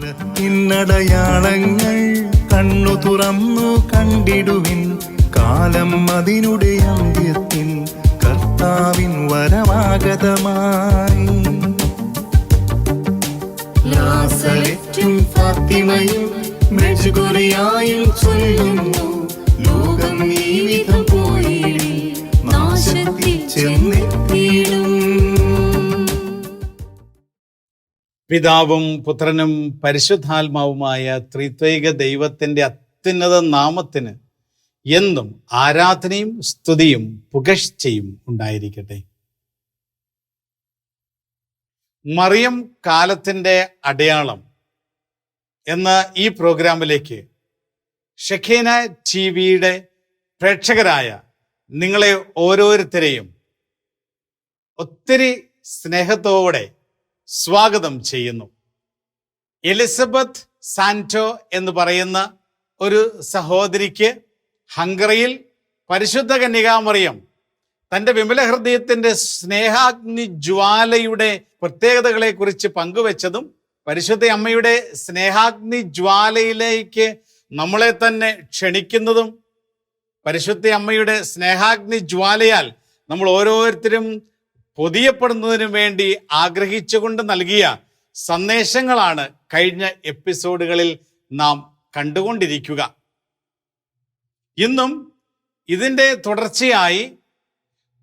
കാലത്തിനടയാളങ്ങൾ കണ്ണു തുറന്നു കണ്ടിടുവിൻ. കാലം അതിനുടെ അന്ത്യത്തിൽ കർത്താവിൻ വരമാഗതമായി ഫാത്തിമയും മെഴുകുറിയായും പോയി നാശത്തിൽ ചെന്നെത്തിയിടും. പിതാവും പുത്രനും പരിശുദ്ധാത്മാവുമായ ത്രിത്വൈക ദൈവത്തിന്റെ അത്യുന്നത നാമത്തിന് എന്നും ആരാധനയും സ്തുതിയും പുകഴ്ചയും ഉണ്ടായിരിക്കട്ടെ. മറിയം കാലത്തിന്റെ അടയാളം എന്ന ഈ പ്രോഗ്രാമിലേക്ക് ഷെഖേന ടി വിയുടെ പ്രേക്ഷകരായ നിങ്ങളെ ഓരോരുത്തരെയും ഒത്തിരി സ്നേഹത്തോടെ സ്വാഗതം ചെയ്യുന്നു. എലിസബത്ത് സാന്റോ എന്ന് പറയുന്ന ഒരു സഹോദരിക്ക് ഹംഗറിയിൽ പരിശുദ്ധ കന്യകാമറിയം തന്റെ വിമല ഹൃദയത്തിന്റെ സ്നേഹാഗ്നി ജ്വാലയുടെ പ്രത്യേകതകളെക്കുറിച്ച് പങ്കുവച്ചതും പരിശുദ്ധ അമ്മയുടെ സ്നേഹാഗ്നി ജ്വാലയിലേക്ക് നമ്മളെ തന്നെ ക്ഷണിക്കുന്നതും പരിശുദ്ധ അമ്മയുടെ സ്നേഹാഗ്നി ജ്വാലയാൽ നമ്മൾ ഓരോരുത്തരും പൊതിയപ്പെടുന്നതിനു വേണ്ടി ആഗ്രഹിച്ചുകൊണ്ട് നൽകിയ സന്ദേശങ്ങളാണ് കഴിഞ്ഞ എപ്പിസോഡുകളിൽ നാം കണ്ടുകൊണ്ടിരിക്കുക. ഇന്നും ഇതിന്റെ തുടർച്ചയായി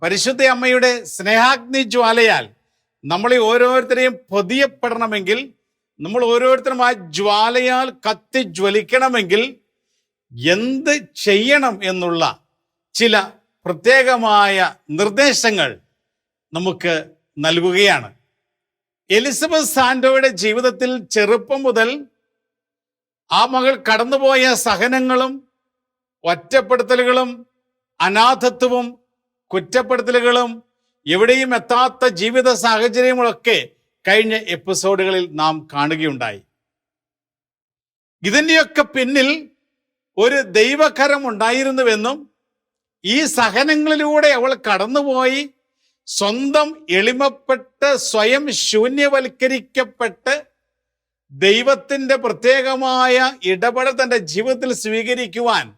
പരിശുദ്ധ അമ്മയുടെ സ്നേഹാഗ്നി ജ്വാലയാൽ നമ്മളെ ഓരോരുത്തരെയും പൊതിയപ്പെടണമെങ്കിൽ നമ്മൾ ഓരോരുത്തരും ആ ജ്വാലയാൽ കത്തി ജ്വലിക്കണമെങ്കിൽ എന്ത് ചെയ്യണം എന്നുള്ള ചില പ്രത്യേകമായ നിർദ്ദേശങ്ങൾ നമുക്ക് നൽകുകയാണ്. എലിസബത്ത് സാൻഡോയുടെ ജീവിതത്തിൽ ചെറുപ്പം മുതൽ ആ മകൾ കടന്നുപോയ സഹനങ്ങളും ഒറ്റപ്പെടുത്തലുകളും അനാഥത്വവും കുറ്റപ്പെടുത്തലുകളും എവിടെയും എത്താത്ത ജീവിത സാഹചര്യങ്ങളൊക്കെ കഴിഞ്ഞ എപ്പിസോഡുകളിൽ നാം കാണുകയുണ്ടായി. ഇതിന്റെയൊക്കെ പിന്നിൽ ഒരു ദൈവകരം ഉണ്ടായിരുന്നുവെന്നും ഈ സഹനങ്ങളിലൂടെ അവൾ കടന്നുപോയി സ്വന്തം എളിമപ്പെട്ട് സ്വയം ശൂന്യവൽക്കരിക്കപ്പെട്ട് ദൈവത്തിന്റെ പ്രത്യേകമായ ഇടപെടൽ തന്റെ ജീവിതത്തിൽ സ്വീകരിക്കുവാൻ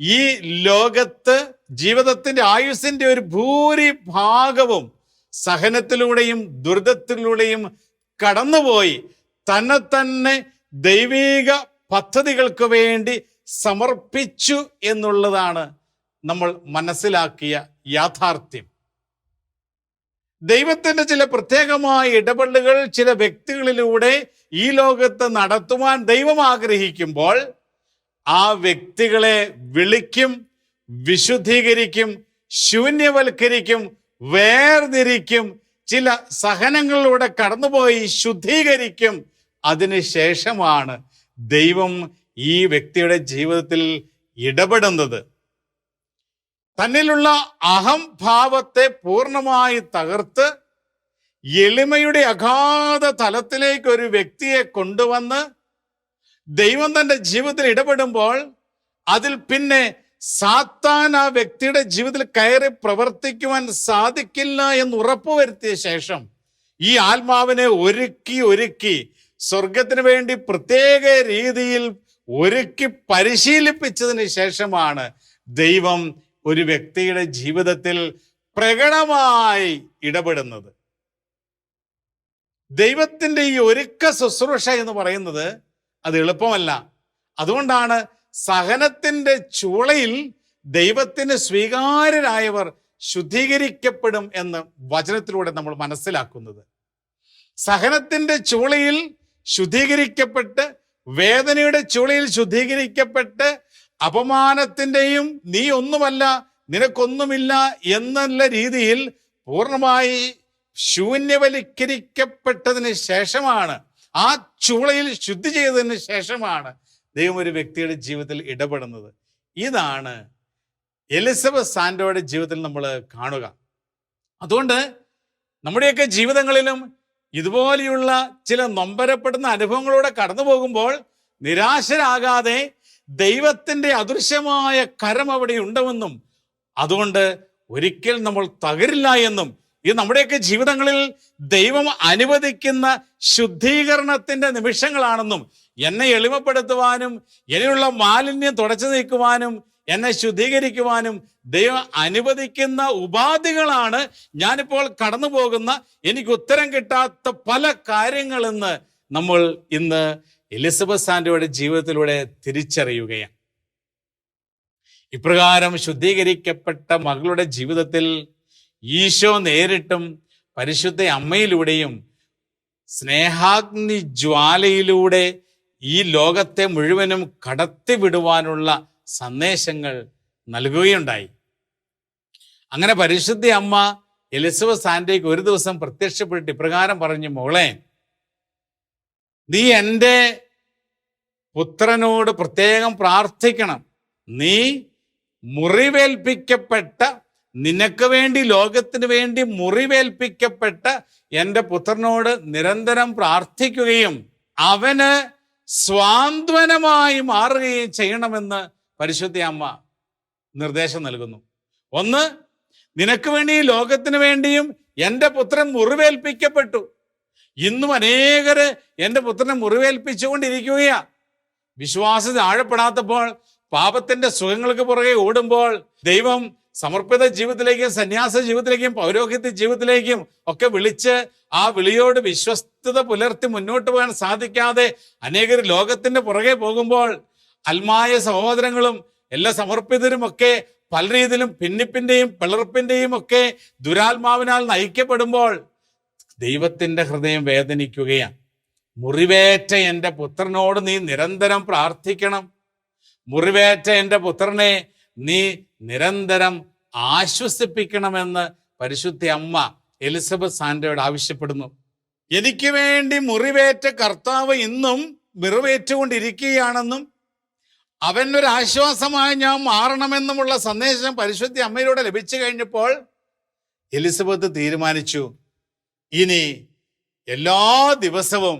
ഈ ലോകത്ത് ജീവിതത്തിന്റെ ആയുസിന്റെ ഒരു ഭൂരിഭാഗവും സഹനത്തിലൂടെയും ദുരിതത്തിലൂടെയും കടന്നുപോയി. തന്നെ തന്നെ ദൈവീക പദ്ധതികൾക്ക് വേണ്ടി സമർപ്പിച്ചു എന്നുള്ളതാണ് നമ്മൾ മനസ്സിലാക്കിയ യാഥാർത്ഥ്യം. ദൈവത്തിന്റെ ചില പ്രത്യേകമായ ഇടപെടലുകൾ ചില വ്യക്തികളിലൂടെ ഈ ലോകത്ത് നടത്തുവാൻ ദൈവം ആഗ്രഹിക്കുമ്പോൾ ആ വ്യക്തികളെ വിളിക്കും വിശുദ്ധീകരിക്കും ശൂന്യവൽക്കരിക്കും വേർതിരിക്കും ചില സഹനങ്ങളിലൂടെ കടന്നുപോയി ശുദ്ധീകരിക്കും. അതിനുശേഷമാണ് ദൈവം ഈ വ്യക്തിയുടെ ജീവിതത്തിൽ ഇടപെടുന്നത്. തന്നിലുള്ള അഹംഭാവത്തെ പൂർണമായി തകർത്ത് എളിമയുടെ അഗാധ തലത്തിലേക്ക് ഒരു വ്യക്തിയെ കൊണ്ടുവന്ന് ദൈവം തന്റെ ജീവിതത്തിൽ ഇടപെടുമ്പോൾ അതിൽ പിന്നെ സാത്താൻ ആ വ്യക്തിയുടെ ജീവിതത്തിൽ കയറി പ്രവർത്തിക്കുവാൻ സാധിക്കില്ല എന്ന് ഉറപ്പുവരുത്തിയ ശേഷം ഈ ആത്മാവിനെ ഒരുക്കി ഒരുക്കി സ്വർഗത്തിന് വേണ്ടി പ്രത്യേക രീതിയിൽ ഒരുക്കി പരിശീലിപ്പിച്ചതിന് ശേഷമാണ് ദൈവം ഒരു വ്യക്തിയുടെ ജീവിതത്തിൽ പ്രകടമായി ഇടപെടുന്നത്. ദൈവത്തിന്റെ ഈ ഒരുക്ക ശുശ്രൂഷ എന്ന് പറയുന്നത് അത് എളുപ്പമല്ല. അതുകൊണ്ടാണ് സഹനത്തിന്റെ ചൂളയിൽ ദൈവത്തിന് സ്വീകാര്യരായവർ ശുദ്ധീകരിക്കപ്പെടും എന്ന് വചനത്തിലൂടെ നമ്മൾ മനസ്സിലാക്കുന്നത്. സഹനത്തിന്റെ ചൂളയിൽ ശുദ്ധീകരിക്കപ്പെട്ട് വേദനയുടെ ചൂളയിൽ ശുദ്ധീകരിക്കപ്പെട്ട് അപമാനത്തിന്റെയും നീ ഒന്നുമല്ല നിനക്കൊന്നുമില്ല എന്നുള്ള രീതിയിൽ പൂർണമായി ശൂന്യവൽക്കരിക്കപ്പെട്ടതിന് ശേഷമാണ് ആ ചൂളയിൽ ശുദ്ധി ചെയ്തതിന് ശേഷമാണ് ദൈവം ഒരു വ്യക്തിയുടെ ജീവിതത്തിൽ ഇടപെടുന്നത്. ഇതാണ് എലിസബത്ത് സാൻഡോയുടെ ജീവിതത്തിൽ നമ്മൾ കാണുക. അതുകൊണ്ട് നമ്മുടെയൊക്കെ ജീവിതങ്ങളിലും ഇതുപോലെയുള്ള ചില നൊമ്പരപ്പെടുന്ന അനുഭവങ്ങളൂടെ കടന്നു പോകുമ്പോൾ നിരാശരാകാതെ ദൈവത്തിന്റെ അദൃശ്യമായ കരം അവിടെ ഉണ്ടെന്നും അതുകൊണ്ട് ഒരിക്കൽ നമ്മൾ തകരില്ല എന്നും ഇത് നമ്മുടെയൊക്കെ ജീവിതങ്ങളിൽ ദൈവം അനുവദിക്കുന്ന ശുദ്ധീകരണത്തിന്റെ നിമിഷങ്ങളാണെന്നും എന്നെ എളിമപ്പെടുത്തുവാനും എന്നിലുള്ള മാലിന്യം തുടച്ചു നീക്കുവാനും എന്നെ ശുദ്ധീകരിക്കുവാനും ദൈവം അനുവദിക്കുന്ന ഉപാധികളാണ് ഞാനിപ്പോൾ കടന്നു പോകുന്ന എനിക്ക് ഉത്തരം കിട്ടാത്ത പല കാര്യങ്ങളെന്ന് നമ്മൾ ഇന്ന് എലിസബത്ത് സാൻഡോയുടെ ജീവിതത്തിലൂടെ തിരിച്ചറിയുകയാണ്. ഇപ്രകാരം ശുദ്ധീകരിക്കപ്പെട്ട മകളുടെ ജീവിതത്തിൽ ഈശോ നേരിട്ടും പരിശുദ്ധ അമ്മയിലൂടെയും സ്നേഹാഗ്നി ജ്വാലയിലൂടെ ഈ ലോകത്തെ മുഴുവനും കടത്തിവിടുവാനുള്ള സന്ദേശങ്ങൾ നൽകുകയുണ്ടായി. അങ്ങനെ പരിശുദ്ധ അമ്മ എലിസബത്ത് സാൻഡേക്ക് ഒരു ദിവസം പ്രത്യക്ഷപ്പെട്ട് ഇപ്രകാരം പറഞ്ഞു മോളെ നീ എന്റെ പുത്രനോട് പ്രത്യേകം പ്രാർത്ഥിക്കണം. നീ മുറിവേൽപ്പിക്കപ്പെട്ട നിനക്ക് വേണ്ടി ലോകത്തിന് വേണ്ടി മുറിവേൽപ്പിക്കപ്പെട്ട എന്റെ പുത്രനോട് നിരന്തരം പ്രാർത്ഥിക്കുകയും അവന് സ്വാന്തനമായി മാറുകയും ചെയ്യണമെന്ന് പരിശുദ്ധി അമ്മ നിർദ്ദേശം നൽകുന്നു. ഒന്ന് നിനക്ക് വേണ്ടി ലോകത്തിന് വേണ്ടിയും എന്റെ പുത്രൻ മുറിവേൽപ്പിക്കപ്പെട്ടു. ഇന്നും അനേകര് എന്റെ പുത്രനെ മുറിവേൽപ്പിച്ചുകൊണ്ടിരിക്കുകയാ. വിശ്വാസത്തിൽ ആഴപ്പെടാത്തപ്പോൾ പാപത്തിന്റെ സുഖങ്ങൾക്ക് പുറകെ ഓടുമ്പോൾ ദൈവം സമർപ്പിത ജീവിതത്തിലേക്കും സന്യാസ ജീവിതത്തിലേക്കും പൗരോഹിത്യ ജീവിതത്തിലേക്കും ഒക്കെ വിളിച്ച് ആ വിളിയോട് വിശ്വസ്തത പുലർത്തി മുന്നോട്ട് പോകാൻ സാധിക്കാതെ അനേകർ ലോകത്തിന്റെ പുറകെ പോകുമ്പോൾ അൽമായ സഹോദരങ്ങളും എല്ലാ സമർപ്പിതരും ഒക്കെ പല രീതിയിലും ഭിന്നിപ്പിന്റെയും പിളർപ്പിന്റെയും ഒക്കെ ദുരാത്മാവിനാൽ നയിക്കപ്പെടുമ്പോൾ ദൈവത്തിന്റെ ഹൃദയം വേദനിക്കുകയാണ്. മുറിവേറ്റ എന്റെ പുത്രനോട് നീ നിരന്തരം പ്രാർത്ഥിക്കണം. മുറിവേറ്റ എന്റെ പുത്രനെ നീ നിരന്തരം ആശ്വസിപ്പിക്കണമെന്ന് പരിശുദ്ധ അമ്മ എലിസബത്ത് സാൻഡയോട് ആവശ്യപ്പെടുന്നു. എനിക്ക് വേണ്ടി മുറിവേറ്റ കർത്താവ് ഇന്നും നിറവേറ്റുകൊണ്ടിരിക്കുകയാണെന്നും ഒരു ആശ്വാസമായി ഞാൻ മാറണമെന്നുമുള്ള സന്ദേശം പരിശുദ്ധി അമ്മയിലൂടെ ലഭിച്ചു കഴിഞ്ഞപ്പോൾ എലിസബത്ത് തീരുമാനിച്ചു ഇനി എല്ലാ ദിവസവും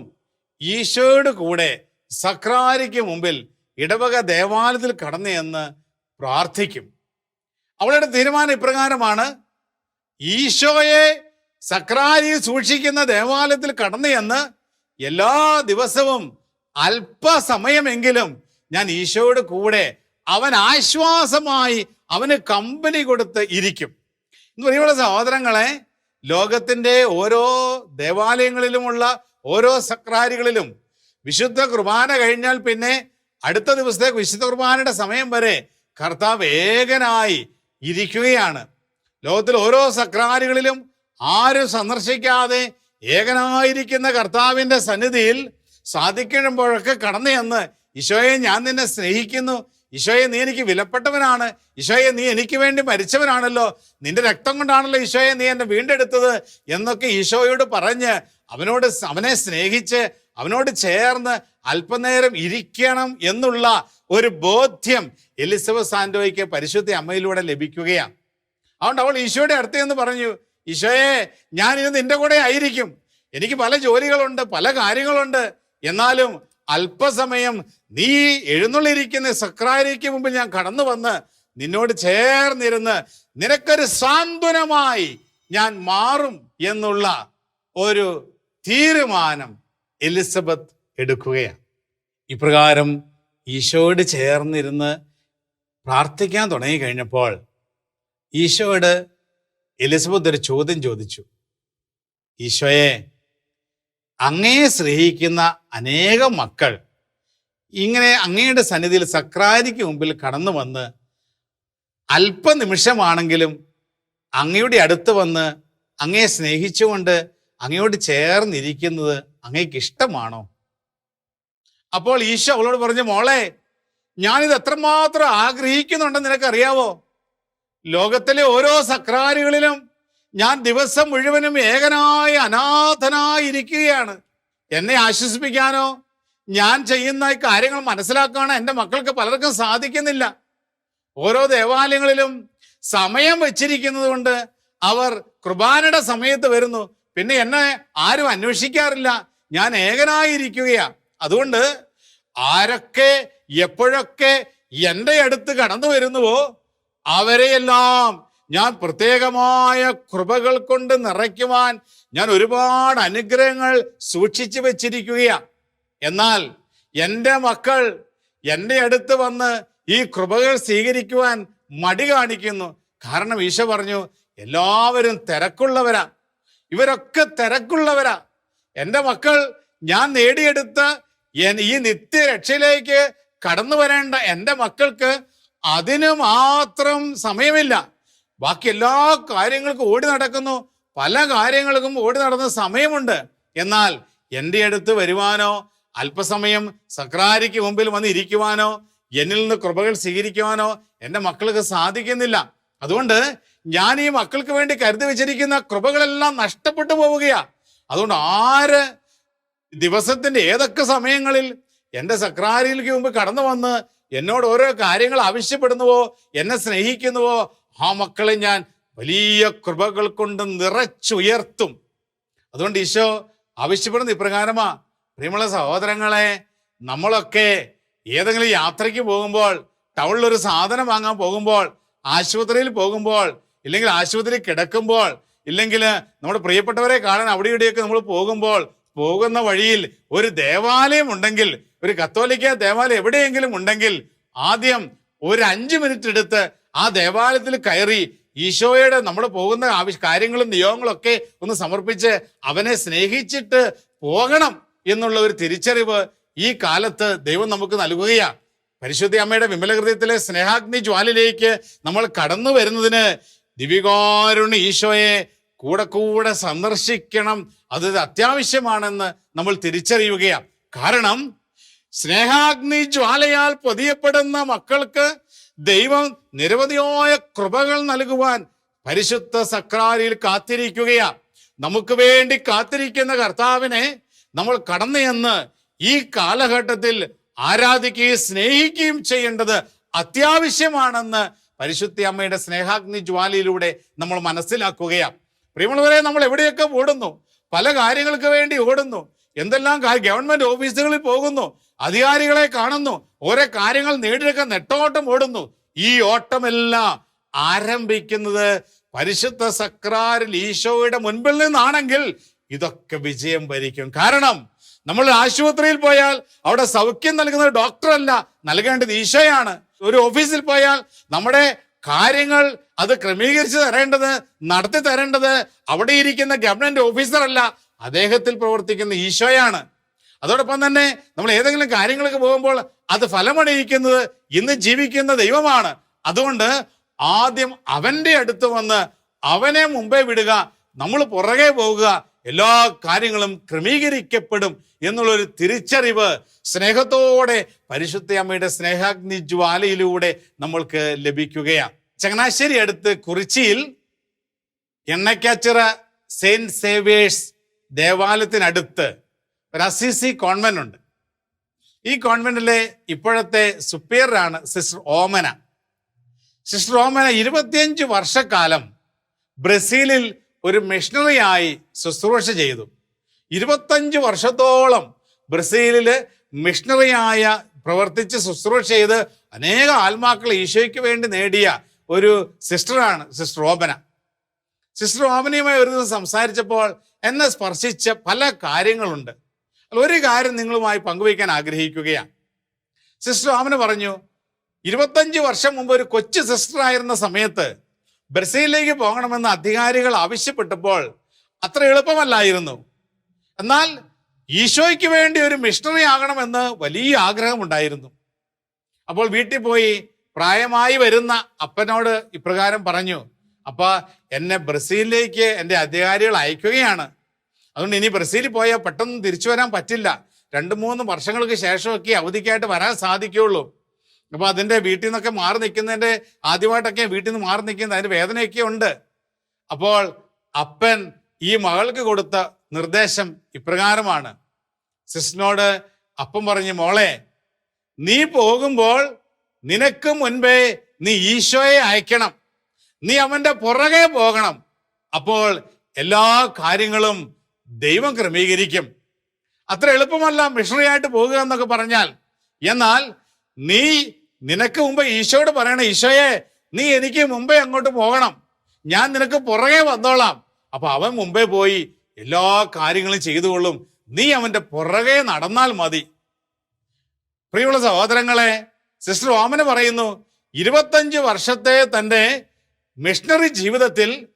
ഈശോയുടെ കൂടെ സക്രാരിക്ക് മുമ്പിൽ ഇടവക ദേവാലയത്തിൽ കടന്നു എന്ന് പ്രാർത്ഥിക്കും. അവളുടെ തീരുമാനം ഇപ്രകാരമാണ്. ഈശോയെ സക്രാരി സൂക്ഷിക്കുന്ന ദേവാലയത്തിൽ കടന്നു എന്ന് എല്ലാ ദിവസവും അല്പസമയമെങ്കിലും ഞാൻ ഈശോയുടെ കൂടെ അവൻ ആശ്വാസമായി അവന് കമ്പനി കൊടുത്ത് ഇരിക്കും. എന്ന് പറയുമ്പോൾ സഹോദരങ്ങളെ ലോകത്തിന്റെ ഓരോ ദേവാലയങ്ങളിലുമുള്ള ഓരോ സക്രാരികളിലും വിശുദ്ധ കുർബാന കഴിഞ്ഞാൽ പിന്നെ അടുത്ത ദിവസത്തെ വിശുദ്ധ കുർബാനയുടെ സമയം വരെ കർത്താവ് ഏകനായി ഇരിക്കുകയാണ്. ലോകത്തിൽ ഓരോ സക്രാരികളിലും ആരും സന്ദർശിക്കാതെ ഏകനായിരിക്കുന്ന കർത്താവിന്റെ സന്നിധിയിൽ സാധിക്കുമ്പോഴൊക്കെ കടന്നു എന്ന് ഈശോയെ ഞാൻ നിന്നെ സ്നേഹിക്കുന്നു ഈശോയെ നീ എനിക്ക് വിലപ്പെട്ടവനാണ്. ഈശോയെ നീ എനിക്ക് വേണ്ടി മരിച്ചവനാണല്ലോ. നിന്റെ രക്തം കൊണ്ടാണല്ലോ ഈശോയെ നീ എന്നെ വീണ്ടെടുത്തത് എന്നൊക്കെ ഈശോയോട് പറഞ്ഞ് അവനോട് അവനെ സ്നേഹിച്ച് അവനോട് ചേർന്ന് അല്പനേരം ഇരിക്കണം എന്നുള്ള ഒരു ബോധ്യം എലിസബത്ത് സാന്റോയ്ക്ക് പരിശുദ്ധ അമ്മയിലൂടെ ലഭിക്കുകയാണ്. അതുകൊണ്ട് അവൾ ഈശോയുടെ അടുത്ത് എന്ന് പറഞ്ഞു ഈശോയെ ഞാൻ ഇത് നിന്റെ കൂടെ ആയിരിക്കും. എനിക്ക് പല ജോലികളുണ്ട് പല കാര്യങ്ങളുണ്ട്. എന്നാലും അല്പസമയം നീ എഴുന്നള്ളിരിക്കുന്ന സക്രാരിക്ക് മുമ്പിൽ ഞാൻ കടന്നു വന്ന് നിന്നോട് ചേർന്നിരുന്ന് നിനക്കൊരു സാന്ത്വനമായി ഞാൻ മാറും എന്നുള്ള ഒരു തീരുമാനം എലിസബത്ത് എടുക്കുകയാണ്. ഇപ്രകാരം ഈശോയോട് ചേർന്നിരുന്ന് പ്രാർത്ഥിക്കാൻ തുടങ്ങി കഴിഞ്ഞപ്പോൾ ഈശോയോട് എലിസബത്ത് ഒരു ചോദ്യം ചോദിച്ചു. ഈശോയെ അങ്ങയെ സ്നേഹിക്കുന്ന അനേകം മക്കൾ ഇങ്ങനെ അങ്ങയുടെ സന്നിധിയിൽ സക്രാരിക്ക് മുമ്പിൽ കടന്നു വന്ന് അല്പനിമിഷമാണെങ്കിലും അങ്ങയുടെ അടുത്ത് വന്ന് അങ്ങയെ സ്നേഹിച്ചുകൊണ്ട് അങ്ങയോട് ചേർന്നിരിക്കുന്നത് അങ്ങയ്ക്ക് ഇഷ്ടമാണോ അപ്പോൾ ഈശോ അവളോട് പറഞ്ഞു മോളെ ഞാനിത് എത്രമാത്രം ആഗ്രഹിക്കുന്നുണ്ടെന്ന് നിനക്കറിയാവോ? ലോകത്തിലെ ഓരോ സക്രാരികളിലും ഞാൻ ദിവസം മുഴുവനും ഏകനായി അനാഥനായി ഇരിക്കുകയാണ് എന്നെ ആശ്വസിപ്പിക്കാനോ? ഞാൻ ചെയ്യുന്ന കാര്യങ്ങൾ മനസ്സിലാക്കാനോ എന്റെ മക്കൾക്ക് പലർക്കും സാധിക്കുന്നില്ല. ഓരോ ദേവാലയങ്ങളിലും സമയം വെച്ചിരിക്കുന്നത് കൊണ്ട് അവർ കുർബാനയുടെ സമയത്ത് വരുന്നു. പിന്നെ എന്നെ ആരും അന്വേഷിക്കാറില്ല. ഞാൻ ഏകനായിരിക്കുകയാ. അതുകൊണ്ട് ആരൊക്കെ എപ്പോഴൊക്കെ എന്റെ അടുത്ത് കടന്നു വരുന്നുവോ അവരെയെല്ലാം ഞാൻ പ്രത്യേകമായ കൃപകൾ കൊണ്ട് നിറയ്ക്കുവാൻ ഞാൻ ഒരുപാട് അനുഗ്രഹങ്ങൾ സൂക്ഷിച്ചു വെച്ചിരിക്കുകയാണ് എന്നാൽ എന്റെ മക്കൾ എന്റെ അടുത്ത് വന്ന് ഈ കൃപകൾ സ്വീകരിക്കുവാൻ മടി കാണിക്കുന്നു. കാരണം ഈശോ പറഞ്ഞു എല്ലാവരും തിരക്കുള്ളവരാ. ഇവരൊക്കെ തിരക്കുള്ളവരാ. എന്റെ മക്കൾ ഞാൻ നേടിയെടുത്ത ഈ നിത്യരക്ഷയിലേക്ക് കടന്നു വരേണ്ട എന്റെ മക്കൾക്ക് അതിനു മാത്രം സമയമില്ല. ബാക്കി എല്ലാ കാര്യങ്ങൾക്കും ഓടി നടക്കുന്നു. പല കാര്യങ്ങൾക്കും ഓടി നടന്ന സമയമുണ്ട്. എന്നാൽ എന്റെ അടുത്ത് വരുവാനോ അല്പസമയം സക്രാരിക്ക് മുമ്പിൽ വന്ന് ഇരിക്കുവാനോ എന്നിൽ നിന്ന് കൃപകൾ സ്വീകരിക്കുവാനോ എന്റെ മക്കൾക്ക് സാധിക്കുന്നില്ല. അതുകൊണ്ട് ഞാൻ ഈ മക്കൾക്ക് വേണ്ടി കരുതി വെച്ചിരിക്കുന്ന കൃപകളെല്ലാം നഷ്ടപ്പെട്ടു പോവുകയാ. അതുകൊണ്ട് ആര് ദിവസത്തിന്റെ ഏതൊക്കെ സമയങ്ങളിൽ എന്റെ സക്രാരിയിലേക്ക് മുമ്പ് കടന്നു വന്ന് എന്നോട് ഓരോ കാര്യങ്ങൾ ആവശ്യപ്പെടുന്നുവോ എന്നെ സ്നേഹിക്കുന്നുവോ ആ മക്കളെ ഞാൻ വലിയ കൃപകൾ കൊണ്ട് നിറച്ചുയർത്തും അതുകൊണ്ട് ഈശോ ആവശ്യപ്പെടുന്ന ഇപ്രകാരമാ. പ്രിയമുള്ള സഹോദരങ്ങളെ നമ്മളൊക്കെ ഏതെങ്കിലും യാത്രയ്ക്ക് പോകുമ്പോൾ ടൗണിൽ ഒരു സാധനം വാങ്ങാൻ പോകുമ്പോൾ ആശുപത്രിയിൽ പോകുമ്പോൾ ഇല്ലെങ്കിൽ ആശുപത്രിയിൽ കിടക്കുമ്പോൾ ഇല്ലെങ്കിൽ നമ്മുടെ പ്രിയപ്പെട്ടവരെ കാണാൻ അവിടെ ഇവിടെയൊക്കെ നമ്മൾ പോകുമ്പോൾ പോകുന്ന വഴിയിൽ ഒരു ദേവാലയം ഉണ്ടെങ്കിൽ ഒരു കത്തോലിക്ക ദേവാലയം എവിടെയെങ്കിലും ഉണ്ടെങ്കിൽ ആദ്യം ഒരു അഞ്ച് മിനിറ്റ് എടുത്ത് ആ ദേവാലയത്തിൽ കയറി ഈശോയുടെ നമ്മൾ പോകുന്ന ആവശ്യ കാര്യങ്ങളും നിയോഗങ്ങളും ഒക്കെ ഒന്ന് സമർപ്പിച്ച് അവനെ സ്നേഹിച്ചിട്ട് പോകണം എന്നുള്ള ഒരു തിരിച്ചറിവ് ഈ കാലത്ത് ദൈവം നമുക്ക് നൽകുകയാണ്. പരിശുദ്ധി അമ്മയുടെ വിമലഹൃദയത്തിലെ സ്നേഹാഗ്നി ജ്വാലിലേക്ക് നമ്മൾ കടന്നു വരുന്നതിന് ദിവികാരുണ്യ ഈശോയെ കൂടെ കൂടെ സന്ദർശിക്കണം. അത് അത്യാവശ്യമാണെന്ന് നമ്മൾ തിരിച്ചറിയുകയാണ്. കാരണം സ്നേഹാഗ്നി ജ്വാലയാൽ പൊതിയപ്പെടുന്ന മക്കൾക്ക് ദൈവം നിരവധിയായ കൃപകൾ നൽകുവാൻ പരിശുദ്ധ സക്രാരിയിൽ കാത്തിരിക്കുകയാണ് നമുക്ക് വേണ്ടി കാത്തിരിക്കുന്ന കർത്താവിനെ നമ്മൾ കടന്നു എന്ന് ഈ കാലഘട്ടത്തിൽ ആരാധിക്കുകയും സ്നേഹിക്കുകയും ചെയ്യേണ്ടത് അത്യാവശ്യമാണെന്ന് പരിശുദ്ധി അമ്മയുടെ സ്നേഹാഗ്നി ജ്വാലയിലൂടെ നമ്മൾ മനസ്സിലാക്കുകയാണ് പ്രിയമുള്ളവരെ നമ്മൾ എവിടെയൊക്കെ ഓടുന്നു? പല കാര്യങ്ങൾക്ക് വേണ്ടി ഓടുന്നു. എന്തെല്ലാം ഗവൺമെന്റ് ഓഫീസുകളിൽ പോകുന്നു? അധികാരികളെ കാണുന്നു. ഓരോ കാര്യങ്ങൾ നേടിയെടുക്കാൻ നെട്ടോട്ടം ഓടുന്നു. ഈ ഓട്ടമെല്ലാം ആരംഭിക്കുന്നത് പരിശുദ്ധ സക്രാരിൽ ഈശോയുടെ മുൻപിൽ നിന്നാണെങ്കിൽ ഇതൊക്കെ വിജയം ഭരിക്കും കാരണം നമ്മൾ ആശുപത്രിയിൽ പോയാൽ അവിടെ സൗഖ്യം നൽകുന്നത് ഡോക്ടറല്ല നൽകേണ്ടത് ഈശോയാണ്. ഒരു ഓഫീസിൽ പോയാൽ നമ്മുടെ കാര്യങ്ങൾ അത് ക്രമീകരിച്ച് തരേണ്ടത് നടത്തി തരേണ്ടത് അവിടെ ഇരിക്കുന്ന ഗവൺമെന്റ് ഓഫീസറല്ല അദ്ദേഹത്തിൽ പ്രവർത്തിക്കുന്ന ഈശോയാണ്. അതോടൊപ്പം തന്നെ നമ്മൾ ഏതെങ്കിലും കാര്യങ്ങൾക്ക് പോകുമ്പോൾ അത് ഫലമണിയിക്കുന്നത് ഇന്ന് ജീവിക്കുന്ന ദൈവമാണ്. അതുകൊണ്ട് ആദ്യം അവന്റെ അടുത്ത് വന്ന് അവനെ മുമ്പേ വിടുക നമ്മൾ പുറകെ പോവുക എല്ലാ കാര്യങ്ങളും ക്രമീകരിക്കപ്പെടും എന്നുള്ളൊരു തിരിച്ചറിവ് സ്നേഹത്തോടെ പരിശുദ്ധ അമ്മയുടെ സ്നേഹാഗ്നി ജ്വാലയിലൂടെ നമ്മൾക്ക് ലഭിക്കുകയാണ്. ചങ്ങനാശ്ശേരി അടുത്ത് കുറിച്ചിയിൽ എണ്ണക്കാച്ചിറ സെയിന്റ് സേവേഴ്സ് ദേവാലയത്തിനടുത്ത് ഒരു അസിസി കോൺവെന്റ് ഉണ്ട്. ഈ കോൺവെന്റിലെ ഇപ്പോഴത്തെ സുപ്പീരിയറാണ് സിസ്റ്റർ ഓമന. സിസ്റ്റർ ഓമന ഇരുപത്തിയഞ്ച് വർഷക്കാലം ബ്രസീലിൽ ഒരു മിഷണറിയായി ശുശ്രൂഷ ചെയ്തു. ഇരുപത്തഞ്ച് വർഷത്തോളം ബ്രസീലിൽ മിഷണറിയായ പ്രവർത്തിച്ച് ശുശ്രൂഷ ചെയ്ത് അനേക ആത്മാക്കൾ ഈശോയ്ക്ക് വേണ്ടി നേടിയ ഒരു സിസ്റ്ററാണ് സിസ്റ്റർ ഓമന. സിസ്റ്റർ ഓമനയുമായി ഒരു ദിവസം സംസാരിച്ചപ്പോൾ എന്നെ സ്പർശിച്ച പല കാര്യങ്ങളുണ്ട്. ഒരു കാര്യം നിങ്ങളുമായി പങ്കുവയ്ക്കാൻ ആഗ്രഹിക്കുകയാണ്. സിസ്റ്റർ ആമന പറഞ്ഞു ഇരുപത്തഞ്ച് വർഷം മുമ്പ് ഒരു കൊച്ചു സിസ്റ്റർ ആയിരുന്ന സമയത്ത് ബ്രസീലിലേക്ക് പോകണമെന്ന് അധികാരികൾ ആവശ്യപ്പെട്ടപ്പോൾ അത്ര എളുപ്പമല്ലായിരുന്നു. എന്നാൽ ഈശോയ്ക്ക് വേണ്ടി ഒരു മിഷണറി ആകണമെന്ന് വലിയ ആഗ്രഹമുണ്ടായിരുന്നു. അപ്പോൾ വീട്ടിൽ പോയി പ്രായമായി വരുന്ന അപ്പനോട് ഇപ്രകാരം പറഞ്ഞു അപ്പ എന്നെ ബ്രസീലിലേക്ക് എന്റെ അധികാരികൾ അയക്കുകയാണ്. അതുകൊണ്ട് ഇനി ബ്രസീലിൽ പോയാൽ പെട്ടെന്ന് തിരിച്ചു വരാൻ പറ്റില്ല. രണ്ട് മൂന്ന് വർഷങ്ങൾക്ക് ശേഷമൊക്കെ അവധിക്കായിട്ട് വരാൻ സാധിക്കുകയുള്ളൂ. അപ്പൊ അതിന്റെ വീട്ടിൽ നിന്നൊക്കെ മാറി നിൽക്കുന്നതിന്റെ ആദ്യമായിട്ടൊക്കെ വീട്ടിൽ നിന്ന് മാറി നിൽക്കുന്നത് അതിന്റെ വേദനയൊക്കെ ഉണ്ട്. അപ്പോൾ അപ്പൻ ഈ മകൾക്ക് കൊടുത്ത നിർദ്ദേശം ഇപ്രകാരമാണ്. സിസ്റ്റിനോട് അപ്പൻ പറഞ്ഞു മോളെ നീ പോകുമ്പോൾ നിനക്ക് മുൻപേ നീ ഈശോയെ അയക്കണം. നീ അവന്റെ പുറകെ പോകണം. അപ്പോൾ എല്ലാ കാര്യങ്ങളും ദൈവം ക്രമീകരിക്കും. അത്ര എളുപ്പമല്ല മിഷണറി ആയിട്ട് പോകുക എന്നൊക്കെ പറഞ്ഞാൽ. എന്നാൽ നീ നിനക്ക് മുമ്പ് ഈശോയോട് പറയണം ഈശോയെ നീ എനിക്ക് മുമ്പേ അങ്ങോട്ട് പോകണം. ഞാൻ നിനക്ക് പുറകെ വന്നോളാം. അപ്പൊ അവൻ മുമ്പേ പോയി എല്ലാ കാര്യങ്ങളും ചെയ്തുകൊള്ളും. നീ അവന്റെ പുറകെ നടന്നാൽ മതി. പ്രിയമുള്ള സഹോദരങ്ങളെ സിസ്റ്റർ ഓമന പറയുന്നു ഇരുപത്തഞ്ച് വർഷത്തെ തന്റെ മിഷണറി ജീവിതത്തിൽ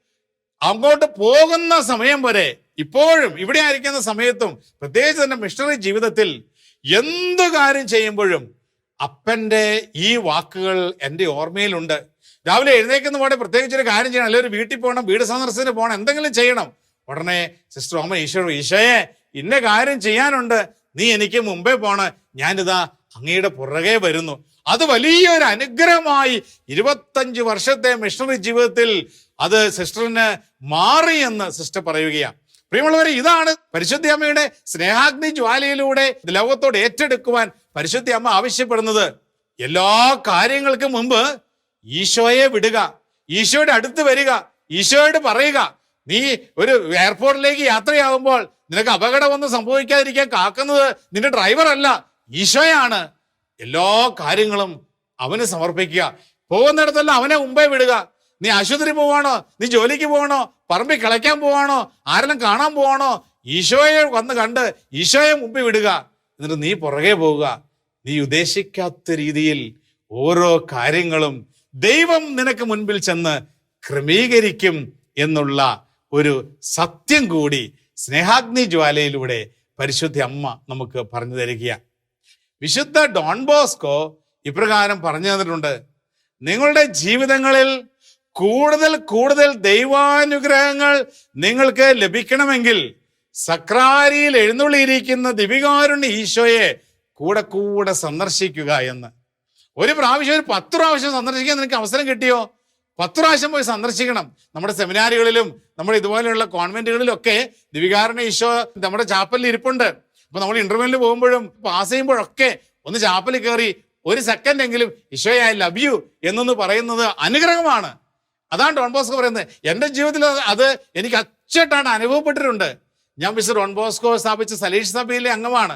അങ്ങോട്ട് പോകുന്ന സമയം വരെ ഇപ്പോഴും ഇവിടെ ആയിരിക്കുന്ന സമയത്തും പ്രത്യേകിച്ച് തന്നെ മിഷണറി ജീവിതത്തിൽ എന്ത് കാര്യം ചെയ്യുമ്പോഴും അപ്പന്റെ ഈ വാക്കുകൾ എന്റെ ഓർമ്മയിലുണ്ട്. രാവിലെ എഴുന്നേക്കുന്ന പാടെ പ്രത്യേകിച്ച് ഒരു കാര്യം ചെയ്യണം. അല്ലെങ്കിൽ ഒരു വീട്ടിൽ പോകണം വീട് സന്ദർശനത്തിന് പോകണം എന്തെങ്കിലും ചെയ്യണം. ഉടനെ സിസ്റ്റർ ഓമ ഈശോ ഈശോയെ ഇന്ന കാര്യം ചെയ്യാനുണ്ട്. നീ എനിക്ക് മുമ്പേ പോണ്. ഞാനിതാ അങ്ങയുടെ പുറകെ വരുന്നു. അത് വലിയൊരു അനുഗ്രഹമായി ഇരുപത്തഞ്ച് വർഷത്തെ മിഷണറി ജീവിതത്തിൽ അത് സിസ്റ്ററിന് മാറി എന്ന് സിസ്റ്റർ പറയുകയാണ്. പ്രിയമുള്ളവരെ ഇതാണ് പരിശുദ്ധി അമ്മയുടെ സ്നേഹാഗ്നി ജ്വാലയിലൂടെ ലോകത്തോട് ഏറ്റെടുക്കുവാൻ പരിശുദ്ധി അമ്മ ആവശ്യപ്പെടുന്നത്. എല്ലാ കാര്യങ്ങൾക്കും മുമ്പ് ഈശോയെ വിടുക ഈശോയുടെ അടുത്ത് വരിക ഈശോയോട് പറയുക. നീ ഒരു എയർപോർട്ടിലേക്ക് യാത്രയാകുമ്പോൾ നിനക്ക് അപകടം അപകടമൊന്നും സംഭവിക്കാതിരിക്കാൻ കാക്കുന്നത് നിന്റെ ഡ്രൈവർ അല്ല ഈശോയാണ്. എല്ലാ കാര്യങ്ങളും അവന് സമർപ്പിക്കുക. പോകുന്നിടത്തെല്ലാം അവനെ മുമ്പേ വിടുക. നീ ആശുപത്രി പോവാണോ? നീ ജോലിക്ക് പോവാണോ? പറമ്പിൽ കളിക്കാൻ പോവാണോ? ആരെല്ലാം കാണാൻ പോവാണോ? ഈശോയെ വന്ന് കണ്ട് ഈശോയെ മുമ്പിൽ വിടുക. എന്നിട്ട് നീ പുറകെ പോവുക. നീ ഉദ്ദേശിക്കാത്ത രീതിയിൽ ഓരോ കാര്യങ്ങളും ദൈവം നിനക്ക് മുൻപിൽ ചെന്ന് ക്രമീകരിക്കും എന്നുള്ള ഒരു സത്യം കൂടി സ്നേഹാഗ്നി ജ്വാലയിലൂടെ പരിശുദ്ധ അമ്മ നമുക്ക് പറഞ്ഞു തരിക വിശുദ്ധ ഡോൺ ബോസ്കോ ഇപ്രകാരം പറഞ്ഞു തന്നിട്ടുണ്ട്. നിങ്ങളുടെ ജീവിതങ്ങളിൽ കൂടുതൽ കൂടുതൽ ദൈവാനുഗ്രഹങ്ങൾ നിങ്ങൾക്ക് ലഭിക്കണമെങ്കിൽ സക്രാരിയിൽ എഴുന്നള്ളിയിരിക്കുന്ന ദിവികാരുണ്യ ഈശോയെ കൂടെ കൂടെ സന്ദർശിക്കുക എന്ന്. ഒരു പ്രാവശ്യം ഒരു പത്ത് പ്രാവശ്യം സന്ദർശിക്കാൻ നിനക്ക് അവസരം കിട്ടിയോ? പത്ത് പ്രാവശ്യം പോയി സന്ദർശിക്കണം. നമ്മുടെ സെമിനാറുകളിലും നമ്മുടെ ഇതുപോലെയുള്ള കോൺവെന്റുകളിലൊക്കെ ദിവികാരുണ്യ ഈശോ നമ്മുടെ ചാപ്പലിൽ ഇരിപ്പുണ്ട്. അപ്പൊ നമ്മൾ ഇന്റർവ്യൂവിൽ പോകുമ്പോഴും പാസ് ചെയ്യുമ്പോഴൊക്കെ ഒന്ന് ചാപ്പലിൽ കയറി ഒരു സെക്കൻഡ് എങ്കിലും ഈശോയെ ഐ ലവ് യു എന്നൊന്ന് പറയുന്നത് അനുഗ്രഹമാണ്. അതാണ് ഡോൺ ബോസ്കോ പറയുന്നത് എന്റെ ജീവിതത്തിൽ അത് എനിക്ക് അച്ചട്ടാണ് അനുഭവപ്പെട്ടിട്ടുണ്ട്. ഞാൻ മിസ്റ്റർ ഡോൺ ബോസ്കോ സ്ഥാപിച്ച സലീഷ് സഭയിലെ അംഗമാണ്.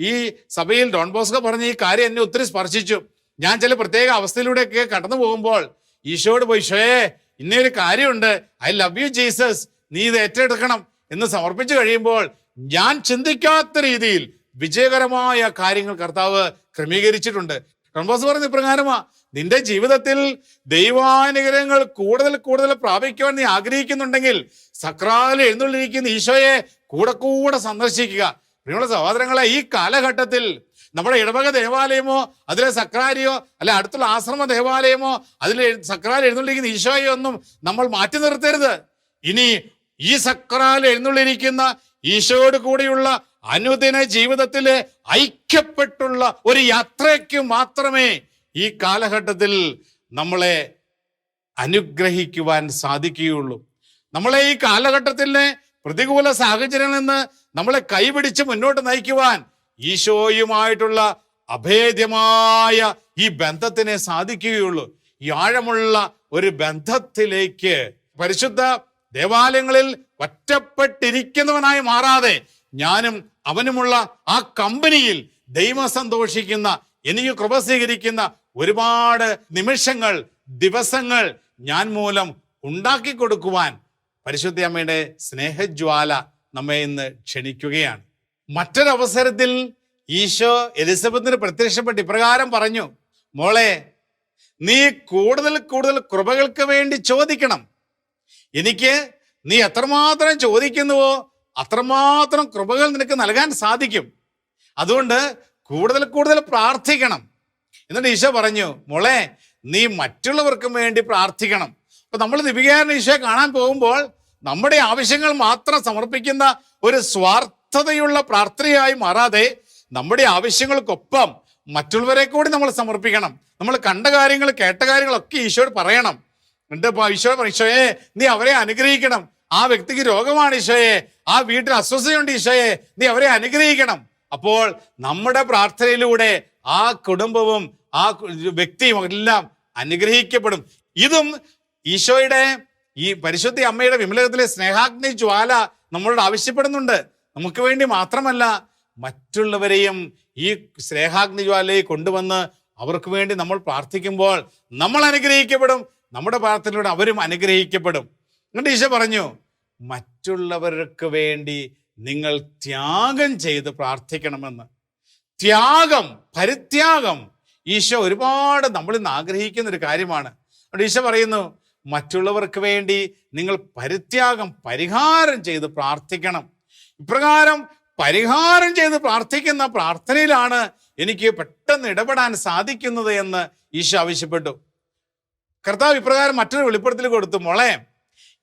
ഈ സഭയിൽ ഡോൺ ബോസ്കോ പറഞ്ഞ ഈ കാര്യം എന്നെ ഒത്തിരി സ്പർശിച്ചു. ഞാൻ ചില പ്രത്യേക അവസ്ഥയിലൂടെയൊക്കെ കടന്നു പോകുമ്പോൾ ഈശോയോട് പോയി ഈശോയെ ഇന്നൊരു കാര്യമുണ്ട്. I love you Jesus. നീ ഇത് ഏറ്റെടുക്കണം. എന്ന് സമർപ്പിച്ചു കഴിയുമ്പോൾ ഞാൻ ചിന്തിക്കാത്ത രീതിയിൽ വിജയകരമായ കാര്യങ്ങൾ കർത്താവ് ക്രമീകരിച്ചിട്ടുണ്ട്. റൺബോസ് പറഞ്ഞ ഇപ്രകാരമാ നിന്റെ ജീവിതത്തിൽ ദൈവാനുഗ്രഹങ്ങൾ കൂടുതൽ കൂടുതൽ പ്രാപിക്കുവാൻ നീ ആഗ്രഹിക്കുന്നുണ്ടെങ്കിൽ സക്രാലിൽ എഴുന്നള്ളിരിക്കുന്ന ഈശോയെ കൂടെ കൂടെ സന്ദർശിക്കുക. പ്രിയമുള്ള സഹോദരങ്ങളെ ഈ കാലഘട്ടത്തിൽ നമ്മുടെ ഇടവക ദേവാലയമോ അതിലെ സക്രാരിയോ അല്ലെ അടുത്തുള്ള ആശ്രമ ദേവാലയമോ അതിൽ സക്രാൽ എഴുന്നള്ളിരിക്കുന്ന ഈശോയെ ഒന്നും നമ്മൾ മാറ്റി നിർത്തരുത്. ഇനി ഈ സക്രാൽ എഴുന്നള്ളിരിക്കുന്ന ഈശോയോട് കൂടിയുള്ള അനുദിന ജീവിതത്തിലെ ഐക്യപ്പെട്ടുള്ള ഒരു യാത്രയ്ക്ക് മാത്രമേ ഈ കാലഘട്ടത്തിൽ നമ്മളെ അനുഗ്രഹിക്കുവാൻ സാധിക്കുകയുള്ളൂ. നമ്മളെ ഈ കാലഘട്ടത്തിലെ പ്രതികൂല സാഹചര്യങ്ങളിൽ നിന്ന് നമ്മളെ കൈപിടിച്ച് മുന്നോട്ട് നയിക്കുവാൻ ഈശോയുമായിട്ടുള്ള അഭേദ്യമായ ഈ ബന്ധത്തിനെ സാധിക്കുകയുള്ളൂ. ഈ ആഴമുള്ള ഒരു ബന്ധത്തിലേക്ക് പരിശുദ്ധ ദേവാലയങ്ങളിൽ ഒറ്റപ്പെട്ടിരിക്കുന്നവനായി മാറാതെ ഞാനും അവനുമുള്ള ആ കമ്പനിയിൽ ദൈവം സന്തോഷിക്കുന്ന എനിക്ക് കൃപ സ്വീകരിക്കുന്ന ഒരുപാട് നിമിഷങ്ങൾ ദിവസങ്ങൾ ഞാൻ മൂലം ഉണ്ടാക്കി കൊടുക്കുവാൻ പരിശുദ്ധ അമ്മയുടെ സ്നേഹജ്വാല നമ്മെ ഇന്ന് ക്ഷണിക്കുകയാണ്. മറ്റൊരവസരത്തിൽ ഈശോ എലിസബത്തിന് പ്രത്യക്ഷപ്പെട്ട് ഇപ്രകാരം പറഞ്ഞു മോളെ നീ കൂടുതൽ കൂടുതൽ കൃപകൾക്ക് വേണ്ടി ചോദിക്കണം. എനിക്ക് നീ എത്രമാത്രം ചോദിക്കുന്നുവോ അത്രമാത്രം കൃപകൾ നിനക്ക് നൽകാൻ സാധിക്കും. അതുകൊണ്ട് കൂടുതൽ കൂടുതൽ പ്രാർത്ഥിക്കണം. എന്നിട്ട് ഈശോ പറഞ്ഞു മോളെ നീ മറ്റുള്ളവർക്കും വേണ്ടി പ്രാർത്ഥിക്കണം. അപ്പൊ നമ്മൾ ദിപികാരൻ ഈശോയെ കാണാൻ പോകുമ്പോൾ നമ്മുടെ ആവശ്യങ്ങൾ മാത്രം സമർപ്പിക്കുന്ന ഒരു സ്വാർത്ഥതയുള്ള പ്രാർത്ഥനയായി മാറാതെ നമ്മുടെ ആവശ്യങ്ങൾക്കൊപ്പം മറ്റുള്ളവരെ കൂടി നമ്മൾ സമർപ്പിക്കണം. നമ്മൾ കണ്ട കാര്യങ്ങൾ കേട്ട കാര്യങ്ങളൊക്കെ ഈശോയോട് പറയണം. ഇപ്പൊ ഈശോ ഈശോയെ നീ അവരെ അനുഗ്രഹിക്കണം. ആ വ്യക്തിക്ക് രോഗമാണ് ഈശോയെ. ആ വീട്ടിൽ അസ്വസ്ഥതയുണ്ട് ഈശോയെ. നീ അവരെ അനുഗ്രഹിക്കണം. അപ്പോൾ നമ്മുടെ പ്രാർത്ഥനയിലൂടെ ആ കുടുംബവും ആ വ്യക്തിയും എല്ലാം അനുഗ്രഹിക്കപ്പെടും. ഇതും ഈശോയുടെ ഈ പരിശുദ്ധ അമ്മയുടെ വിമലകത്തിലെ സ്നേഹാഗ്നി ജ്വാല നമ്മളോട് ആവശ്യപ്പെടുന്നുണ്ട്. നമുക്ക് വേണ്ടി മാത്രമല്ല മറ്റുള്ളവരെയും ഈ സ്നേഹാഗ്നി ജ്വാലയെ കൊണ്ടുവന്ന് അവർക്ക് വേണ്ടി നമ്മൾ പ്രാർത്ഥിക്കുമ്പോൾ നമ്മൾ അനുഗ്രഹിക്കപ്പെടും നമ്മുടെ പ്രാർത്ഥനയിലൂടെ അവരും അനുഗ്രഹിക്കപ്പെടും. എന്നിട്ട് ഈശോ പറഞ്ഞു മറ്റുള്ളവർക്ക് വേണ്ടി നിങ്ങൾ ത്യാഗം ചെയ്ത് പ്രാർത്ഥിക്കണമെന്ന്. ത്യാഗം പരിത്യാഗം. ഈശോ ഒരുപാട് നമ്മൾ ഇന്ന് ആഗ്രഹിക്കുന്ന ഒരു കാര്യമാണ്. അവിടെ ഈശോ പറയുന്നു മറ്റുള്ളവർക്ക് വേണ്ടി നിങ്ങൾ പരിത്യാഗം പരിഹാരം ചെയ്ത് പ്രാർത്ഥിക്കണം. ഇപ്രകാരം പരിഹാരം ചെയ്ത് പ്രാർത്ഥിക്കുന്ന പ്രാർത്ഥനയിലാണ് എനിക്ക് പെട്ടെന്ന് ഇടപെടാൻ സാധിക്കുന്നത് എന്ന് ഈശോ ആവശ്യപ്പെട്ടു. കർത്താവ് ഇപ്രകാരം മറ്റൊരു വെളിപ്പെടുത്തൽ കൊടുത്തു മോളെ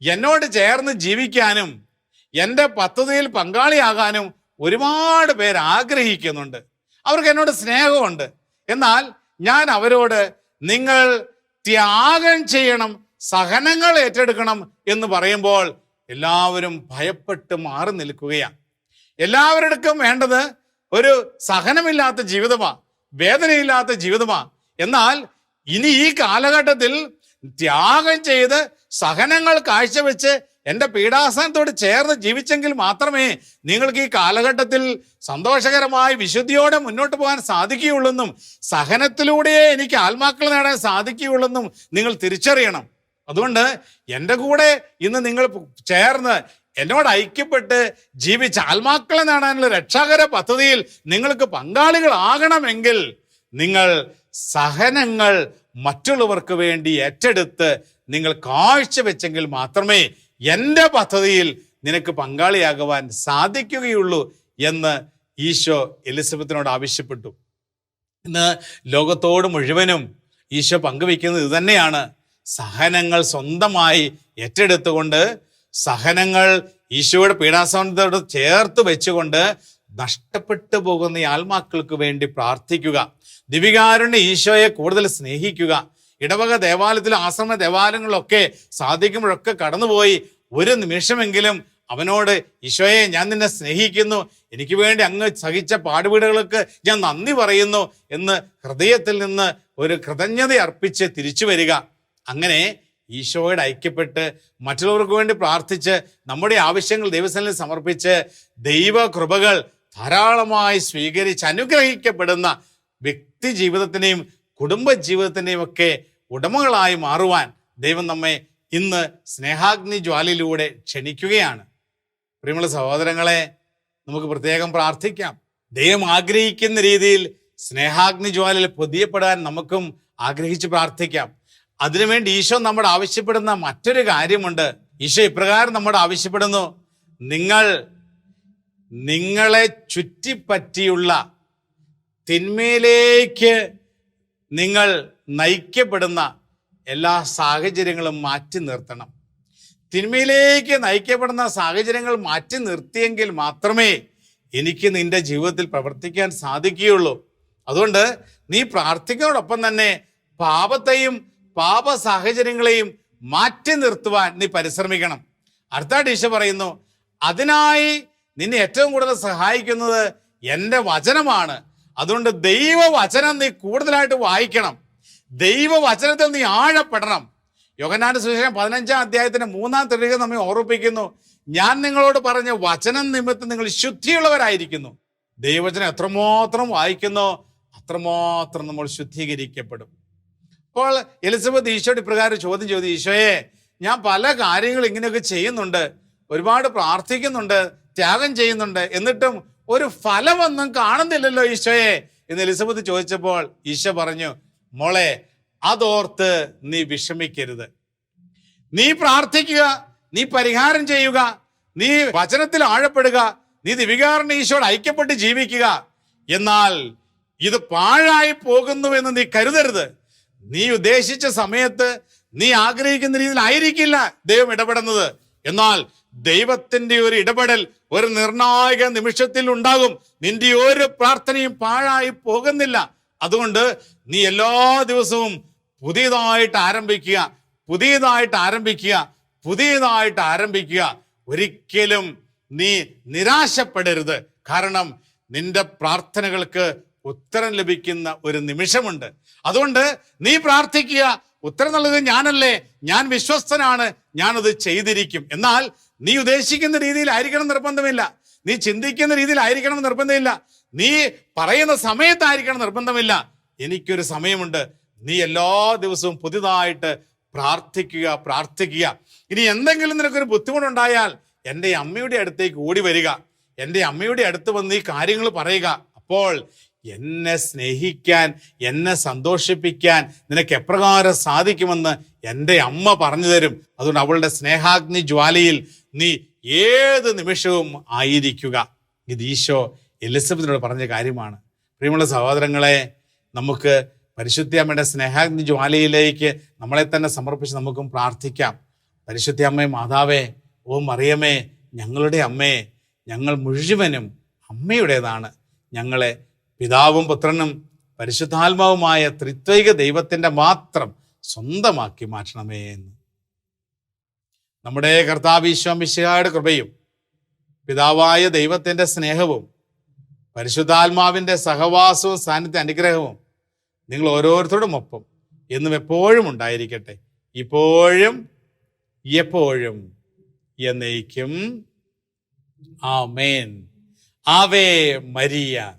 എന്നോട് ചേർന്ന് ജീവിക്കാനും എന്റെ പദ്ധതിയിൽ പങ്കാളിയാകാനും ഒരുപാട് പേര് ആഗ്രഹിക്കുന്നുണ്ട്. അവർക്ക് എന്നോട് സ്നേഹമുണ്ട്. എന്നാൽ ഞാൻ അവരോട് നിങ്ങൾ ത്യാഗം ചെയ്യണം സഹനങ്ങൾ ഏറ്റെടുക്കണം എന്ന് പറയുമ്പോൾ എല്ലാവരും ഭയപ്പെട്ട് മാറി നിൽക്കുകയാണ്. എല്ലാവരുടെക്കും വേണ്ടത് ഒരു സഹനമില്ലാത്ത ജീവിതമാണ് വേദനയില്ലാത്ത ജീവിതമാണ് എന്നാൽ ഇനി ഈ കാലഘട്ടത്തിൽ ത്യാഗം ചെയ്ത് സഹനങ്ങൾ കാഴ്ചവെച്ച് എന്റെ പീഡാസനത്തോട് ചേർന്ന് ജീവിച്ചെങ്കിൽ മാത്രമേ നിങ്ങൾക്ക് ഈ കാലഘട്ടത്തിൽ സന്തോഷകരമായി വിശുദ്ധിയോടെ മുന്നോട്ട് പോകാൻ സാധിക്കുകയുള്ളെന്നും സഹനത്തിലൂടെയേ എനിക്ക് ആത്മാക്കൾ നേടാൻ സാധിക്കുകയുള്ളെന്നും നിങ്ങൾ തിരിച്ചറിയണം. അതുകൊണ്ട് എന്റെ കൂടെ ഇന്ന് നിങ്ങൾ ചേർന്ന് എന്നോട് ഐക്യപ്പെട്ട് ജീവിച്ച ആത്മാക്കളെ നേടാനുള്ള രക്ഷാകര പദ്ധതിയിൽ നിങ്ങൾക്ക് പങ്കാളികളാകണമെങ്കിൽ നിങ്ങൾ സഹനങ്ങൾ മറ്റുള്ളവർക്ക് വേണ്ടി ഏറ്റെടുത്ത് നിങ്ങൾ കാഴ്ചവെച്ചെങ്കിൽ മാത്രമേ എന്റെ പദ്ധതിയിൽ നിനക്ക് പങ്കാളിയാകുവാൻ സാധിക്കുകയുള്ളൂ എന്ന് ഈശോ എലിസബത്തിനോട് ആവശ്യപ്പെട്ടു. ഇന്ന് ലോകത്തോട് മുഴുവനും ഈശോ പങ്കുവയ്ക്കുന്നത് ഇത് തന്നെയാണ് സഹനങ്ങൾ സ്വന്തമായി ഏറ്റെടുത്തുകൊണ്ട് സഹനങ്ങൾ ഈശോയുടെ പീഡാസനത്തോട് ചേർത്ത് വെച്ചുകൊണ്ട് നഷ്ടപ്പെട്ടു പോകുന്ന ഈ ആത്മാക്കൾക്ക് വേണ്ടി പ്രാർത്ഥിക്കുക. ദിവികാരുണ്യ ഈശോയെ കൂടുതൽ സ്നേഹിക്കുക. ഇടവക ദേവാലയത്തിലും ആശ്രമ ദേവാലയങ്ങളിലൊക്കെ സാധിക്കുമ്പോഴൊക്കെ കടന്നുപോയി. ഒരു നിമിഷമെങ്കിലും അവനോട് ഈശോയെ ഞാൻ നിന്നെ സ്നേഹിക്കുന്നു. എനിക്ക് വേണ്ടി അങ്ങ് സഹിച്ച പാടുപീടുകൾക്ക് ഞാൻ നന്ദി പറയുന്നു എന്ന് ഹൃദയത്തിൽ നിന്ന് ഒരു കൃതജ്ഞത അർപ്പിച്ച് തിരിച്ചു വരിക. അങ്ങനെ ഈശോയോട് ഐക്യപ്പെട്ട് മറ്റുള്ളവർക്ക് വേണ്ടി പ്രാർത്ഥിച്ച് നമ്മുടെ ആവശ്യങ്ങൾ ദൈവസനിൽ സമർപ്പിച്ച് ദൈവ കൃപകൾ ധാരാളമായി സ്വീകരിച്ച് അനുഗ്രഹിക്കപ്പെടുന്ന വ്യക്തി ജീവിതത്തിനെയും കുടുംബ ജീവിതത്തിനെയും ഒക്കെ ഉടമകളായി മാറുവാൻ ദൈവം നമ്മെ ഇന്ന് സ്നേഹാഗ്നി ജ്വാലിലൂടെ ക്ഷണിക്കുകയാണ്. പ്രിയമുള്ള സഹോദരങ്ങളെ നമുക്ക് പ്രത്യേകം പ്രാർത്ഥിക്കാം. ദൈവം ആഗ്രഹിക്കുന്ന രീതിയിൽ സ്നേഹാഗ്നി ജ്വാലയിൽ പൊതിയപ്പെടാൻ നമുക്കും ആഗ്രഹിച്ച് പ്രാർത്ഥിക്കാം. അതിനുവേണ്ടി ഈശോ നമ്മോട് ആവശ്യപ്പെടുന്ന മറ്റൊരു കാര്യമുണ്ട്. ഈശോ ഇപ്രകാരം നമ്മോട് ആവശ്യപ്പെടുന്നു. നിങ്ങൾ നിങ്ങളെ ചുറ്റിപ്പറ്റിയുള്ള തിന്മയിലേക്ക് നിങ്ങൾ നയിക്കപ്പെടുന്ന എല്ലാ സാഹചര്യങ്ങളും മാറ്റി നിർത്തണം. തിന്മയിലേക്ക് നയിക്കപ്പെടുന്ന സാഹചര്യങ്ങൾ മാറ്റി നിർത്തിയെങ്കിൽ മാത്രമേ എനിക്ക് നിന്റെ ജീവിതത്തിൽ പ്രവർത്തിക്കാൻ സാധിക്കുകയുള്ളൂ. അതുകൊണ്ട് നീ പ്രാർത്ഥിക്കുന്നതോടൊപ്പം തന്നെ പാപത്തെയും പാപ സാഹചര്യങ്ങളെയും മാറ്റി നിർത്തുവാൻ നീ പരിശ്രമിക്കണം. അടുത്ത ഈശോ പറയുന്നു അതിനായി നിന്നെ ഏറ്റവും കൂടുതൽ സഹായിക്കുന്നത് എന്റെ വചനമാണ്. അതുകൊണ്ട് ദൈവവചനം നീ കൂടുതലായിട്ട് വായിക്കണം. ദൈവവചനത്തിൽ നീ ആഴപ്പെടണം. യോഗനാന്റെ സുവിശേഷം പതിനഞ്ചാം അധ്യായത്തിന്റെ മൂന്നാം തെളിവ് നമ്മെ ഓർമ്മിപ്പിക്കുന്നു. ഞാൻ നിങ്ങളോട് പറഞ്ഞ വചനം നിമിത്തം നിങ്ങൾ ശുദ്ധിയുള്ളവരായിരിക്കുന്നു. ദൈവവചനം എത്രമാത്രം വായിക്കുന്നോ അത്രമാത്രം നമ്മൾ ശുദ്ധീകരിക്കപ്പെടും. അപ്പോൾ എലിസബത്ത് ഈശോയുടെ ഇപ്രകാരം ചോദ്യം ചോദിച്ചു ഈശോയെ ഞാൻ പല കാര്യങ്ങൾ ഇങ്ങനെയൊക്കെ ചെയ്യുന്നുണ്ട്. ഒരുപാട് പ്രാർത്ഥിക്കുന്നുണ്ട് ത്യാഗം ചെയ്യുന്നുണ്ട്. എന്നിട്ടും ഒരു ഫലമൊന്നും കാണുന്നില്ലല്ലോ ഈശോയെ. എന്ന് എലിസബത്ത് ചോദിച്ചപ്പോൾ ഈശോ പറഞ്ഞു മോളെ അതോർത്ത് നീ വിഷമിക്കരുത്. നീ പ്രാർത്ഥിക്കുക നീ പരിഹാരം ചെയ്യുക നീ വചനത്തിൽ ആഴപ്പെടുക നീ ദിവികാരണ ഈശോട് ഐക്യപ്പെട്ട് ജീവിക്കുക. എന്നാൽ ഇത് പാഴായി പോകുന്നുവെന്ന് നീ കരുതരുത്. നീ ഉദ്ദേശിച്ച സമയത്ത് നീ ആഗ്രഹിക്കുന്ന രീതിയിൽ ആയിരിക്കില്ല ദൈവം ഇടപെടുന്നത്. എന്നാൽ ദൈവത്തിന്റെ ഒരു ഇടപെടൽ ഒരു നിർണായക നിമിഷത്തിൽ ഉണ്ടാകും. നിന്റെ ഒരു പ്രാർത്ഥനയും പാഴായി പോകുന്നില്ല. അതുകൊണ്ട് നീ എല്ലാ ദിവസവും പുതിയതായിട്ട് ആരംഭിക്കുക പുതിയതായിട്ട് ആരംഭിക്കുക പുതിയതായിട്ട് ആരംഭിക്കുക. ഒരിക്കലും നീ നിരാശപ്പെടരുത്. കാരണം നിന്റെ പ്രാർത്ഥനകൾക്ക് ഉത്തരം ലഭിക്കുന്ന ഒരു നിമിഷമുണ്ട്. അതുകൊണ്ട് നീ പ്രാർത്ഥിക്കുക ഉത്തരം നൽകുന്നത് ഞാനല്ലേ ഞാൻ വിശ്വസ്തനാണ് ഞാനത് ചെയ്തിരിക്കും. എന്നാൽ നീ ഉദ്ദേശിക്കുന്ന രീതിയിലായിരിക്കണം നിർബന്ധമില്ല. നീ ചിന്തിക്കുന്ന രീതിയിലായിരിക്കണം നിർബന്ധമില്ല. നീ പറയുന്ന സമയത്തായിരിക്കണം നിർബന്ധമില്ല. എനിക്കൊരു സമയമുണ്ട്. നീ എല്ലാ ദിവസവും പുതിയതായിട്ട് പ്രാർത്ഥിക്കുക പ്രാർത്ഥിക്കുക. ഇനി എന്തെങ്കിലും നിനക്കൊരു ബുദ്ധിമുട്ടുണ്ടായാൽ എന്റെ അമ്മയുടെ അടുത്തേക്ക് ഓടി വരിക. എന്റെ അമ്മയുടെ അടുത്ത് വന്ന് ഈ കാര്യങ്ങൾ പറയുക. അപ്പോൾ എന്നെ സ്നേഹിക്കാൻ എന്നെ സന്തോഷിപ്പിക്കാൻ നിനക്ക് എപ്രകാരം സാധിക്കുമെന്ന് എന്റെ അമ്മ പറഞ്ഞു തരും. അതുകൊണ്ട് അവളുടെ സ്നേഹാഗ്നി ജ്വാലയിൽ നീ ഏത് നിമിഷവും ആയിരിക്കുക. ഇത് ഈശോ എലിസബത്തിനോട് പറഞ്ഞ കാര്യമാണ്. പ്രിയമുള്ള സഹോദരങ്ങളെ നമുക്ക് പരിശുദ്ധ അമ്മയുടെ സ്നേഹാഗ്നി ജ്വാലയിലേക്ക് നമ്മളെ തന്നെ സമർപ്പിച്ച് നമുക്കും പ്രാർത്ഥിക്കാം. പരിശുദ്ധ അമ്മേ മാതാവേ ഓ മറിയമേ ഞങ്ങളുടെ അമ്മയെ ഞങ്ങൾ മുഴുവനും അമ്മയുടേതാണ്. ഞങ്ങളെ പിതാവും പുത്രനും പരിശുദ്ധാത്മാവുമായ ത്രിത്വൈക ദൈവത്തിന്റെ മാത്രം സ്വന്തമാക്കി മാറ്റണമേ എന്ന്. നമ്മുടെ കർത്താവിശ്വമിശയുടെ കൃപയും പിതാവായ ദൈവത്തിന്റെ സ്നേഹവും പരിശുദ്ധാത്മാവിന്റെ സഹവാസവും സാന്നിധ്യ അനുഗ്രഹവും നിങ്ങൾ ഓരോരുത്തരോടും ഒപ്പം എന്നും എപ്പോഴും ഉണ്ടായിരിക്കട്ടെ. ഇപ്പോഴും എപ്പോഴും എന്നേക്കും. ആ മേൻ ആവേ മരിയ.